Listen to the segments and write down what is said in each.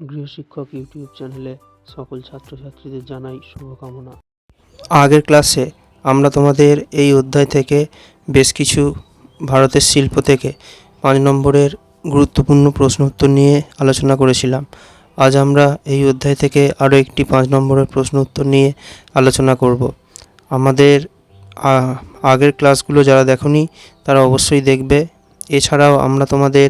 গৃহশিক্ষক YouTube চ্যানেলে সকল ছাত্রছাত্রীদের জানাই শুভকামনা। আগের ক্লাসে আমরা তোমাদের এই অধ্যায় থেকে বেশ কিছু ভারতের শিল্প থেকে পাঁচ নম্বরের গুরুত্বপূর্ণ প্রশ্ন উত্তর নিয়ে আলোচনা করেছিলাম। আজ আমরা এই অধ্যায় থেকে আরও একটি পাঁচ নম্বরের প্রশ্ন উত্তর নিয়ে আলোচনা করব। আমাদের আগের ক্লাসগুলো যারা দেখনি তারা অবশ্যই দেখবে। এছাড়াও আমরা তোমাদের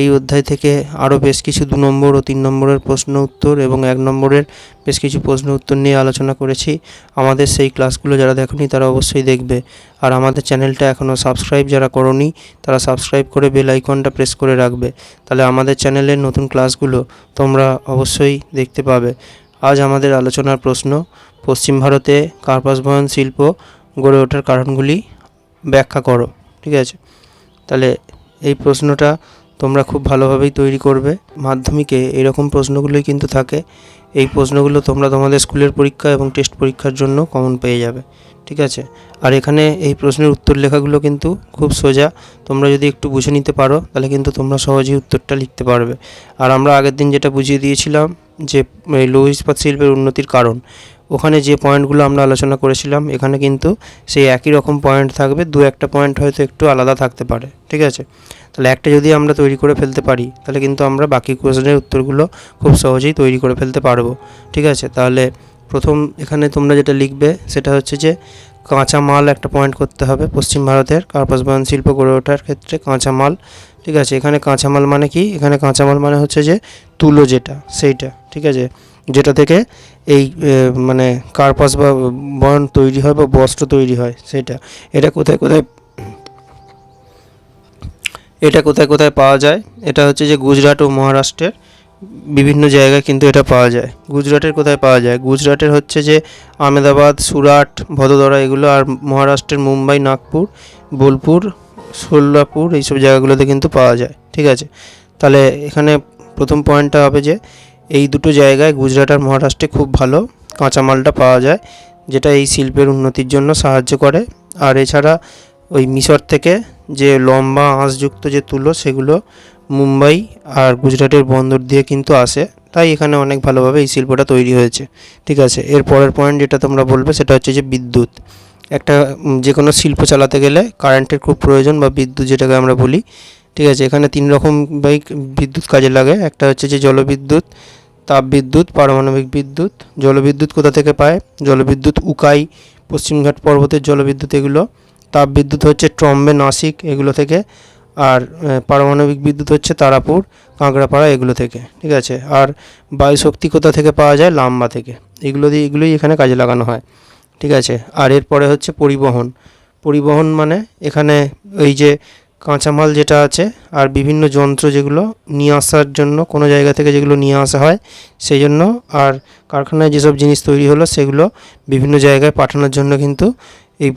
এই অধ্যায় থেকে আরও বেশ কিছু দু নম্বর ও তিন নম্বরের প্রশ্ন উত্তর এবং এক নম্বরের বেশ কিছু প্রশ্ন উত্তর নিয়ে আলোচনা করেছি। আমাদের সেই ক্লাসগুলো যারা দেখনি তারা অবশ্যই দেখবে। আর আমাদের চ্যানেলটা এখনও সাবস্ক্রাইব যারা করনি, তারা সাবস্ক্রাইব করে বেল আইকনটা প্রেস করে রাখবে। তাহলে আমাদের চ্যানেলের নতুন ক্লাসগুলো তোমরা অবশ্যই দেখতে পাবে। আজ আমাদের আলোচনার প্রশ্ন, পশ্চিম ভারতে কার্পাস বয়ন শিল্প গড়ে ওঠার কারণগুলি ব্যাখ্যা করো। ঠিক আছে? তাহলে এই প্রশ্নটা তোমরা খুব ভালোভাবেই তৈরি করবে। মাধ্যমিকে এরকম প্রশ্নগুলোই কিন্তু থাকে। এই প্রশ্নগুলো তোমরা তোমাদের স্কুলের পরীক্ষা এবং টেস্ট পরীক্ষার জন্য কমন পেয়ে যাবে। ঠিক আছে? আর এখানে এই প্রশ্নের উত্তর লেখাগুলো কিন্তু খুব সোজা। তোমরা যদি একটু বুঝে নিতে পারো, তাহলে কিন্তু তোমরা সহজেই উত্তরটা লিখতে পারবে। আর আমরা আগের দিন যেটা বুঝিয়ে দিয়েছিলাম যে লৌহ ইস্পাত শিল্পের উন্নতির কারণ, ওখানে যে পয়েন্টগুলো আমরা আলোচনা করেছিলাম, এখানে কিন্তু সেই একই রকম পয়েন্ট থাকবে। দু একটা পয়েন্ট হয়তো একটু আলাদা থাকতে পারে। ঠিক আছে? তাহলে একটা যদি আমরা তৈরি করে ফেলতে পারি, তাহলে কিন্তু আমরা বাকি কোয়েশনের উত্তরগুলো খুব সহজেই তৈরি করে ফেলতে পারব। ঠিক আছে? তাহলে প্রথম এখানে তোমরা যেটা লিখবে, সেটা হচ্ছে যে কাঁচা মাল একটা পয়েন্ট করতে হবে পশ্চিম ভারতের কার্পাস বয়ন শিল্প গড়ে ওঠার ক্ষেত্রে কাঁচা মাল ঠিক আছে? এখানে কাঁচা মাল মানে কি? এখানে কাঁচা মাল মানে হচ্ছে যে তুলো যেটা, সেইটা। ঠিক আছে? যেটা থেকে এই মানে কার্পাস বা বয়ন তৈরি হয় বা বস্ত্র তৈরি হয় সেটা এটা কোথায় কোথায় এটা কোথায় কোথায় পাওয়া যায়? এটা হচ্ছে যে গুজরাট ও মহারাষ্ট্রের বিভিন্ন জায়গায় কিন্তু এটা পাওয়া যায়। গুজরাটের কোথায় পাওয়া যায়? গুজরাটের হচ্ছে যে আমেদাবাদ সুরাট, ভদোদরা এগুলো আর মহারাষ্ট্রের মুম্বাই, নাগপুর, বোলপুর সোল্লাপুর এইসব জায়গাগুলোতে কিন্তু পাওয়া যায়। ঠিক আছে? তাহলে এখানে প্রথম পয়েন্টটা হবে যে এই দুটো জায়গায় গুজরাট আর মহারাষ্ট্রে খুব ভালো কাঁচামালটা পাওয়া যায়, যেটা এই শিল্পের উন্নতির জন্য সাহায্য করে। আর এছাড়া ওই মিশর থেকে যে লম্বা আঁশযুক্ত যে তুলো সেগুলো মুম্বাই আর গুজরাটের বন্দর দিয়ে কিন্তু আসে। তাই এখানে অনেক ভালোভাবে এই শিল্পটা তৈরি হয়েছে। ঠিক আছে? এর পরের পয়েন্ট যেটা তোমরা বলবে সেটা হচ্ছে যে বিদ্যুৎ। একটা যে কোনো শিল্প চালাতে গেলে কারেন্টের খুব প্রয়োজন বা বিদ্যুৎ যেটাকে আমরা বলি। ঠিক আছে? এখানে তিন রকম বাইক বিদ্যুৎ কাজে লাগে। একটা হচ্ছে যে জলবিদ্যুৎ, তাপবিদ্যুৎ, পারমাণবিক বিদ্যুৎ। জলবিদ্যুৎ কোথা থেকে পায়? জলবিদ্যুৎ উকাই, পশ্চিমঘাট পর্বতের জলবিদ্যুৎ এগুলো। তাপবিদ্যুৎ হচ্ছে ট্রম্বে নাসিক এগুলো থেকে, আর পারমাণবিক বিদ্যুৎ হচ্ছে তারাপুর, কাঁকড়াপাড়া এগুলো থেকে, ঠিক আছে? আর বায়ুশক্তি কোথা থেকে পাওয়া যায় লাম্বা থেকে, এগুলো দিয়ে, এগুলোই এখানে কাজে লাগানো হয়, ঠিক আছে? আর এরপরে হচ্ছে পরিবহন পরিবহন মানে এখানে ওই যে কাঁচামাল যেটা আছে, আর বিভিন্ন যন্ত্র যেগুলো নিয়ে আসার জন্য, কোনো জায়গা থেকে যেগুলো নিয়ে আসা হয় সেই জন্য আর কারখানায় যেসব জিনিস তৈরি হলো, সেগুলো বিভিন্ন জায়গায় পাঠানোর জন্য কিন্তু এই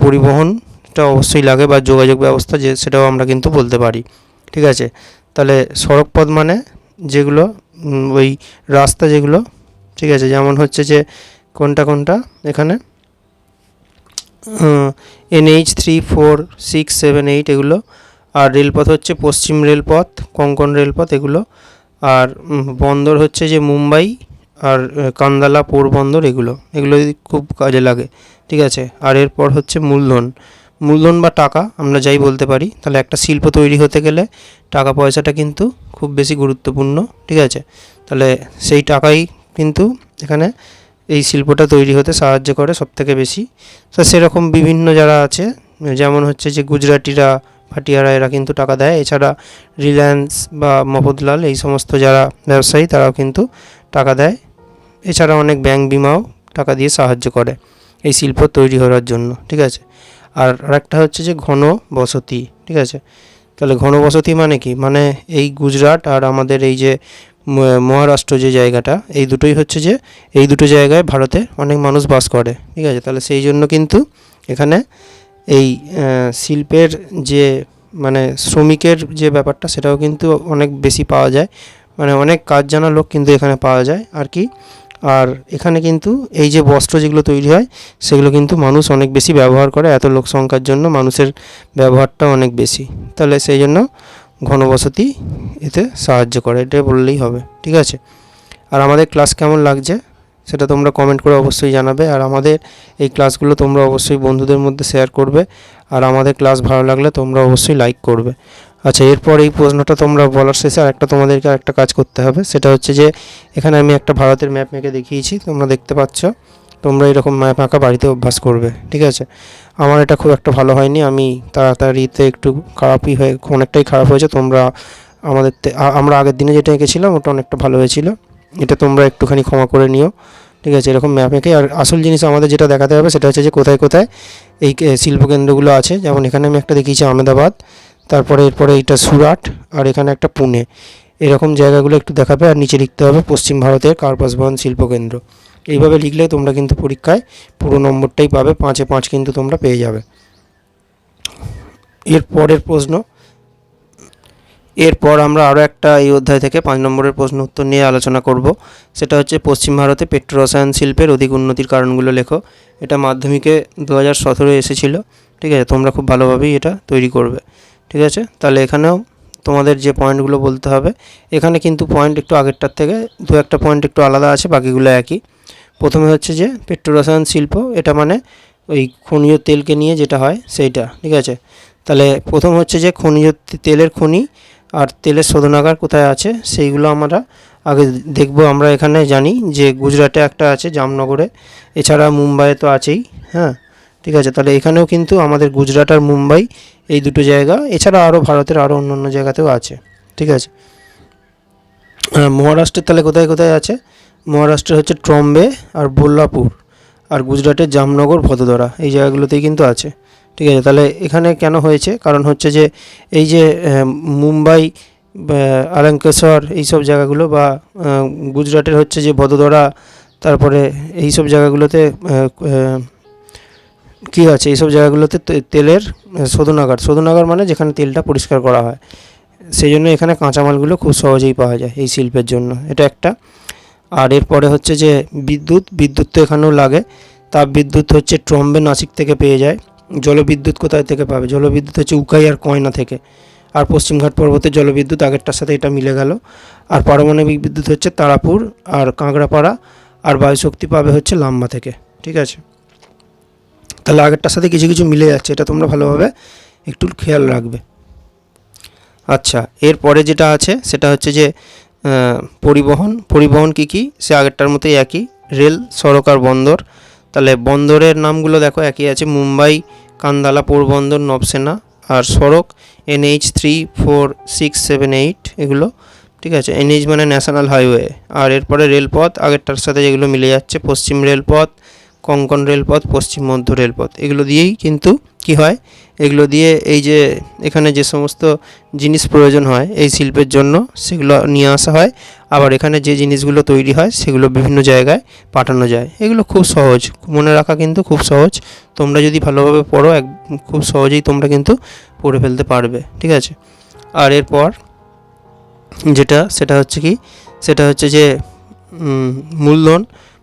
পরিবহনটা অবশ্যই লাগে বা যোগাযোগ ব্যবস্থা যে, সেটাও আমরা কিন্তু বলতে পারি। ঠিক আছে? তাহলে সড়কপথ মানে যেগুলো ওই রাস্তা যেগুলো, ঠিক আছে? যেমন হচ্ছে যে, কোনটা কোনটা? এখানে NH three four six seven eight এগুলো, আর রেলপথ হচ্ছে পশ্চিম রেলপথ কোঙ্কণ রেলপথ এগুলো, আর বন্দর হচ্ছে যে মুম্বাই, আর কান্দালা, পোরবন্দর এগুলো। এগুলো খুব কাজে লাগে। ঠিক আছে? আর এরপর হচ্ছে মূলধন। মূলধন বা টাকা, আমরা যাই বলতে পারি, তাহলে একটা শিল্প তৈরি হতে গেলে টাকা পয়সাটা কিন্তু খুব বেশি গুরুত্বপূর্ণ, ঠিক আছে? তাহলে সেই টাকাই কিন্তু এখানে এই শিল্পটা তৈরি হতে সাহায্য করে সবথেকে বেশি। তো সেরকম বিভিন্ন যারা আছে, যেমন হচ্ছে যে গুজরাটিরা, ভাটিয়ারা, এরা কিন্তু টাকা দেয়। এছাড়া রিলায়েন্স বা মফদলাল এই সমস্ত যারা ব্যবসায়ী, তারাও কিন্তু টাকা দেয়। এছাড়া অনেক ব্যাংক বিমাও টাকা দিয়ে সাহায্য করে এই শিল্প তৈরি হওয়ার জন্য, ঠিক আছে? আর আরেকটা হচ্ছে যে ঘন বসতি, ঠিক আছে? তাহলে ঘন বসতি মানে কি? মানে এই গুজরাট আর আমাদের এই যে মহারাষ্ট্র যে জায়গাটা, এই দুটোই হচ্ছে যে, এই দুটো জায়গায় ভারতে অনেক মানুষ বাস করে, ঠিক আছে? তাহলে সেই জন্য কিন্তু এখানে এই শিল্পের যে মানে শ্রমিকের যে ব্যাপারটা, সেটাও কিন্তু অনেক বেশি পাওয়া যায়। মানে অনেক কাজ জানা লোক কিন্তু এখানে পাওয়া যায়। আর কি? আর এখানে কিন্তু এই যে বস্ত্র যেগুলো তৈরি হয়, সেগুলো কিন্তু মানুষ অনেক বেশি ব্যবহার করে, এত লোক সংখ্যার জন্য মানুষের ব্যবহারটা অনেক বেশি। তাহলে সেই জন্য ঘনবসতি এতে সাহায্য করে, এটা বললেই হবে, ঠিক আছে? আর আমাদের ক্লাস কেমন লাগছে সেটা তোমরা কমেন্ট করে অবশ্যই জানাবে, আর আমাদের এই ক্লাসগুলো তোমরা অবশ্যই বন্ধুদের মধ্যে শেয়ার করবে, আর আমাদের ক্লাস ভালো লাগলে তোমরা অবশ্যই লাইক করবে। আচ্ছা এরপর এই প্রশ্নটা তোমরা বলার শেষে আরেকটা তোমাদেরকে আরেকটা কাজ করতে হবে। সেটা হচ্ছে যে, এখানে আমি একটা ভারতের ম্যাপ মেকে দেখিয়েছি, তোমরা দেখতে পাচ্ছ। তোমরা এরকম ম্যাপ আঁকা বাড়িতে অভ্যাস করবে, ঠিক আছে? আমার এটা খুব একটা ভালো হয়নি, আমি তাড়াতাড়িতে একটু খারাপই হয়ে, অনেকটাই খারাপ হয়েছে। তোমরা আমাদের আমরা আগের দিনে যেটা এঁকেছিলাম, ওটা অনেকটা ভালো হয়েছিল। এটা তোমরা একটুখানি ক্ষমা করে নিও, ঠিক আছে? এরকম ম্যাপ এঁকে, আর আসল জিনিস আমাদের যেটা দেখাতে হবে, সেটা হচ্ছে যে কোথায় কোথায় এই শিল্পকেন্দ্রগুলো আছে। যেমন এখানে আমি একটা দেখিয়েছি, আহমেদাবাদ। তারপরে এরপরে এইটা সুরাট, আর এখানে একটা পুনে। এরকম জায়গাগুলো একটু দেখাবে, আর নিচে লিখতে হবে পশ্চিম ভারতের কার্পাস বন শিল্পকেন্দ্র এইভাবে লিখলে তোমরা কিন্তু পরীক্ষায় পুরো নম্বরটাই পাবে, পাঁচে পাঁচ কিন্তু তোমরা পেয়ে যাবে। এর পরের প্রশ্ন। এরপর আমরা আরও একটা এই অধ্যায় থেকে পাঁচ নম্বরের প্রশ্ন উত্তর নিয়ে আলোচনা করব। সেটা হচ্ছে পশ্চিম ভারতে পেট্রোরসায়ন শিল্পের অধিক উন্নতির কারণগুলো লেখো। এটা মাধ্যমিকে দু হাজার সতেরো এসেছিল, ঠিক আছে? তোমরা খুব ভালোভাবেই এটা তৈরি করবে। ঠিক আছে? তাহলে এখানেও তোমাদের যে পয়েন্টগুলো বলতে হবে, এখানে কিন্তু পয়েন্ট একটু আগেরটার থেকে দু একটা পয়েন্ট একটু আলাদা আছে, বাকিগুলো একই। প্রথমে হচ্ছে যে পেট্রোরসায়ন শিল্প এটা মানে ওই খনিজ তেলকে নিয়ে যেটা হয় সেইটা, ঠিক আছে? তাহলে প্রথম হচ্ছে যে খনিজ তেলের খনি আর তেলের শোধনাগার কোথায় আছে, সেইগুলো আমরা আগে দেখব, আমরা এখানে জানি যে গুজরাটে একটা আছে, জামনগরে। এছাড়া মুম্বাইয়ে তো আছেই হ্যাঁ? ঠিক আছে? তাহলে এখানেও কিন্তু আমাদের গুজরাট আর মুম্বাই এই দুটো জায়গা। এছাড়া আরও ভারতের আরও অন্য অন্য জায়গাতেও আছে। ঠিক আছে? মহারাষ্ট্রের তাহলে কোথায় কোথায় আছে? মহারাষ্ট্রে হচ্ছে ট্রম্বে আর বোল্লাপুর আর গুজরাটের জামনগর, ভদোদরা এই জায়গাগুলোতেই কিন্তু আছে। ঠিক আছে? তাহলে এখানে কেন হয়েছে? কারণ হচ্ছে যে এই যে মুম্বাই, বা আলঙ্কেশ্বর এইসব জায়গাগুলো বা গুজরাটের হচ্ছে যে ভদোদরা, তারপরে এই সব জায়গাগুলোতে কী আছে? এইসব জায়গাগুলোতে তে- তেলের শোধনাগার। শোধনাগার মানে যেখানে তেলটা পরিষ্কার করা হয়। সেই জন্য এখানে কাঁচামালগুলো খুব সহজেই পাওয়া যায় এই শিল্পের জন্য। এটা একটা। আর এরপরে হচ্ছে যে বিদ্যুৎ বিদ্যুৎ তো এখানেও লাগে। তাপ বিদ্যুৎ হচ্ছে ট্রম্বে নাসিক থেকে পেয়ে যায়। জলবিদ্যুৎ কোথায় থেকে পাবে? জলবিদ্যুৎ হচ্ছে উকাই আর কয়না থেকে। আর পশ্চিমঘাট পর্বতের জলবিদ্যুৎ আগেরটার সাথে এটা মিলে গেল। আর পারমাণবিক বিদ্যুৎ হচ্ছে তারাপুর আর কাঁকড়াপাড়া। আর বায়ুশক্তি পাবে হচ্ছে লাম্বা থেকে। ঠিক আছে? তাহলে আগেরটার সাথে কিছু কিছু মিলে যাচ্ছে, এটা তোমরা ভালোভাবে একটু খেয়াল রাখবে। আচ্ছা এরপরে যেটা আছে, সেটা হচ্ছে যে পরিবহন। পরিবহন কী কী? সে আগেরটার মতোই একই। রেল, সড়ক আর বন্দর। তাহলে বন্দরের নামগুলো দেখো, একই আছে। মুম্বাই, কান্দালা, পোরবন্দর, নবসেনা আর সড়ক, NH three four six seven eight এগুলো, ঠিক আছে? এনএইচ মানে ন্যাশনাল হাইওয়ে। আর এরপরে রেলপথ, আগেরটার সাথে যেগুলো মিলে যাচ্ছে, পশ্চিম রেলপথ কঙ্কন রেলপথ, পশ্চিম মধ্য রেলপথ। এগুলো দিয়েই কিন্তু কি হয়? এগুলো দিয়ে এই যে এখানে যে সমস্ত জিনিস প্রয়োজন হয় এই শিল্পের জন্য, সেগুলো নিয়ে আসা হয়। আবার এখানে যে জিনিসগুলো তৈরি হয়, সেগুলো বিভিন্ন জায়গায় পাঠানো যায়। এগুলো খুব সহজ। মনে রাখা কিন্তু খুব সহজ। তোমরা যদি ভালোভাবে পড়ো, এক খুব সহজেই তোমরা কিন্তু পড়ে ফেলতে পারবে। ঠিক আছে? আর এরপর যেটা, সেটা হচ্ছে কি? সেটা হচ্ছে যে মূলধন।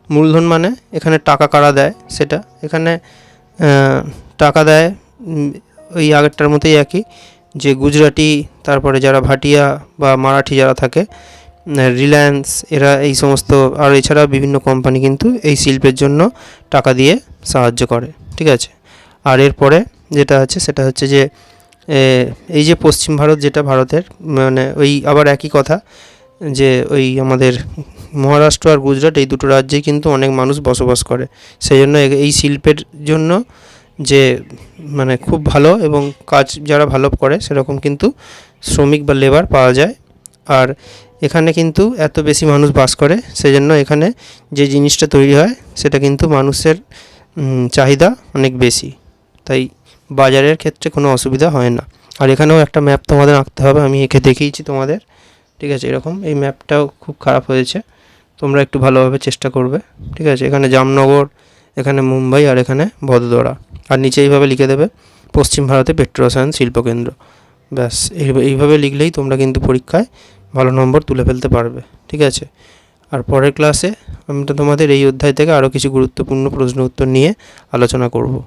মূলধন মানে? এখানে টাকা কারা দেয়? সেটা। এখানে টাকা দেয় ওই আগেরটার মতোই একই। যে গুজরাটি, তারপরে যারা ভাটিয়া বা মারাঠি যারা থাকে রিলায়েন্স, এরা এই সমস্ত, আর এছাড়া বিভিন্ন কোম্পানি কিন্তু এই শিল্পের জন্য টাকা দিয়ে সাহায্য করে। ঠিক আছে? আর এরপরে যেটা আছে, সেটা হচ্ছে যে এই যে পশ্চিম ভারত, যেটা ভারতের মানে ওই আবার একই কথা, যে ওই আমাদের মহারাষ্ট্র আর গুজরাট এই দুটো রাজ্যেই কিন্তু অনেক মানুষ বসবাস করে। সেই জন্য এই শিল্পের জন্য যে মানে খুব ভালো এবং কাজ যারা ভালো করে সেরকম কিন্তু শ্রমিক বা লেবার পাওয়া যায়। আর এখানে কিন্তু এত বেশি মানুষ বাস করে, সেজন্য এখানে যে জিনিসটা তৈরি হয় সেটা কিন্তু মানুষের চাহিদা অনেক বেশি। তাই বাজারের ক্ষেত্রে কোনো অসুবিধা হয় না। আর এখানেও একটা ম্যাপ তোমাদের আঁকতে হবে, আমি এঁকে দেখিয়েছি তোমাদের। ঠিক আছে, এরকম এই ম্যাপটাও খুব খারাপ হয়েছে। তোমরা একটু ভালোভাবে চেষ্টা করবে, ঠিক আছে? এখানে জামনগর, এখানে মুম্বাই আর এখানে ভদোদরা। আর নিচে এইভাবে লিখে দেবে, পশ্চিম ভারতে পেট্রোরসায়ন শিল্পকেন্দ্র। ব্যাস, এই- এইভাবে লিখলেই তোমরা কিন্তু পরীক্ষায় ভালো নম্বর তুলে ফেলতে পারবে, ঠিক আছে? আর পরের ক্লাসে আমরা তোমাদের এই অধ্যায় থেকে আরও কিছু গুরুত্বপূর্ণ প্রশ্ন উত্তর নিয়ে আলোচনা করব।